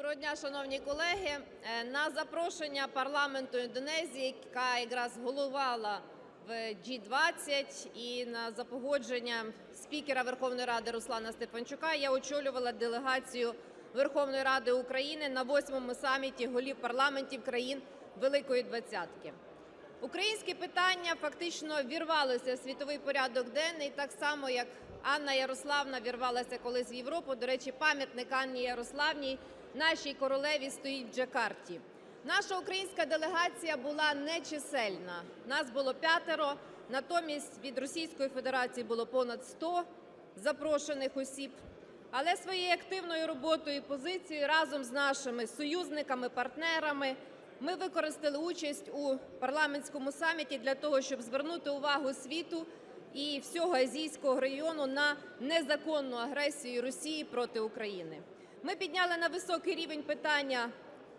Доброго дня, шановні колеги. Е, На запрошення парламенту Індонезії, яка якраз головувала в G20, і на запогодження спікера Верховної Ради Руслана Стефанчука, я очолювала делегацію Верховної Ради України на восьмому саміті голів парламентів країн Великої Двадцятки. Українське питання фактично вірвалося в світовий порядок денний, так само як Анна Ярославна вірвалася колись в Європу. До речі, пам'ятник Анні Ярославній, нашій королеві, стоїть в Джакарті. Наша українська делегація була нечисельна. Нас було п'ятеро, натомість від Російської Федерації було понад 100 запрошених осіб. Але своєю активною роботою і позицією разом з нашими союзниками, партнерами ми використали участь у парламентському саміті для того, щоб звернути увагу світу і всього азійського регіону на незаконну агресію Росії проти України. Ми підняли на високий рівень питання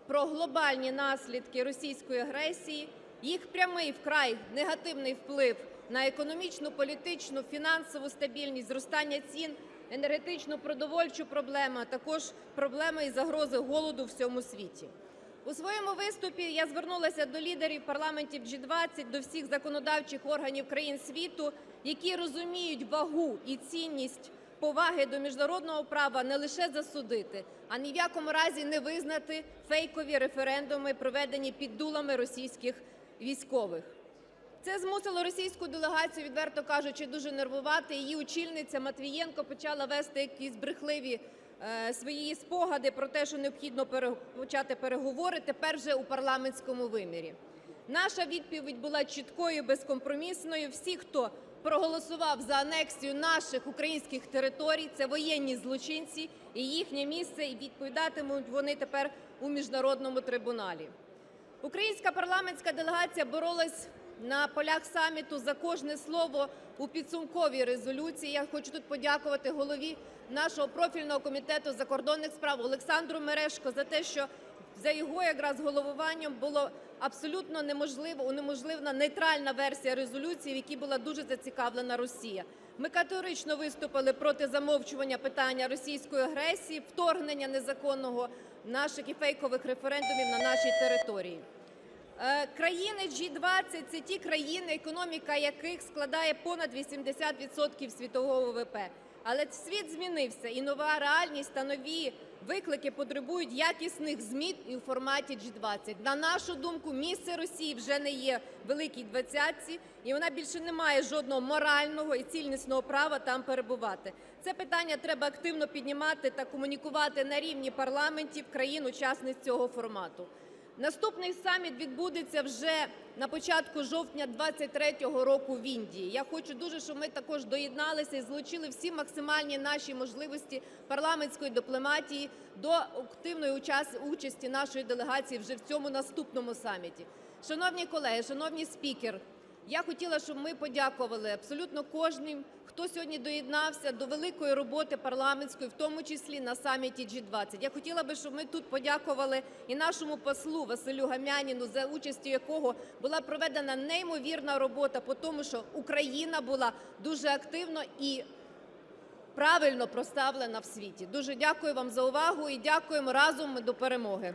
про глобальні наслідки російської агресії, їх прямий вкрай негативний вплив на економічну, політичну, фінансову стабільність, зростання цін, енергетичну продовольчу проблему, а також проблеми і загрози голоду в всьому світі. У своєму виступі я звернулася до лідерів парламентів G20, до всіх законодавчих органів країн світу, які розуміють вагу і цінність поваги до міжнародного права не лише засудити, а ні в якому разі не визнати фейкові референдуми, проведені під дулами російських військових. Це змусило російську делегацію, відверто кажучи, дуже нервувати. Її очільниця Матвієнко почала вести якісь брехливі свої спогади про те, що необхідно почати переговори тепер вже у парламентському вимірі. Наша відповідь була чіткою, безкомпромісною. Всі, хто проголосував за анексію наших українських територій, це воєнні злочинці, і їхнє місце, і відповідатимуть вони тепер у міжнародному трибуналі. Українська парламентська делегація боролась на полях саміту за кожне слово у підсумковій резолюції. Я хочу тут подякувати голові нашого профільного комітету закордонних справ Олександру Мережко за те, що за його якраз головуванням було абсолютно неможливо унеможливлена нейтральна версія резолюції, в якій була дуже зацікавлена Росія. Ми категорично виступили проти замовчування питання російської агресії, вторгнення незаконного наших і фейкових референдумів на нашій території. Е, Країни G20 – це ті країни, економіка яких складає понад 80% світового ВВП. Але світ змінився, і нова реальність та нові виклики потребують якісних змін і у форматі G20. На нашу думку, місце Росії вже не є Великій Двадцятці, і вона більше не має жодного морального і цілісного права там перебувати. Це питання треба активно піднімати та комунікувати на рівні парламентів країн-учасниць цього формату. Наступний саміт відбудеться вже на початку жовтня 23-го року в Індії. Я хочу дуже, щоб ми також доєдналися і залучили всі максимальні наші можливості парламентської дипломатії до активної учас- участі нашої делегації вже в цьому наступному саміті. Шановні колеги, шановні спікер, я хотіла, щоб ми подякували абсолютно кожним, хто сьогодні доєднався до великої роботи парламентської, в тому числі на саміті G20. Я хотіла би, щоб ми тут подякували і нашому послу Василю Гамяніну, за участю якого була проведена неймовірна робота по тому, що Україна була дуже активно і правильно проставлена в світі. Дуже дякую вам за увагу і дякуємо разом ми до перемоги.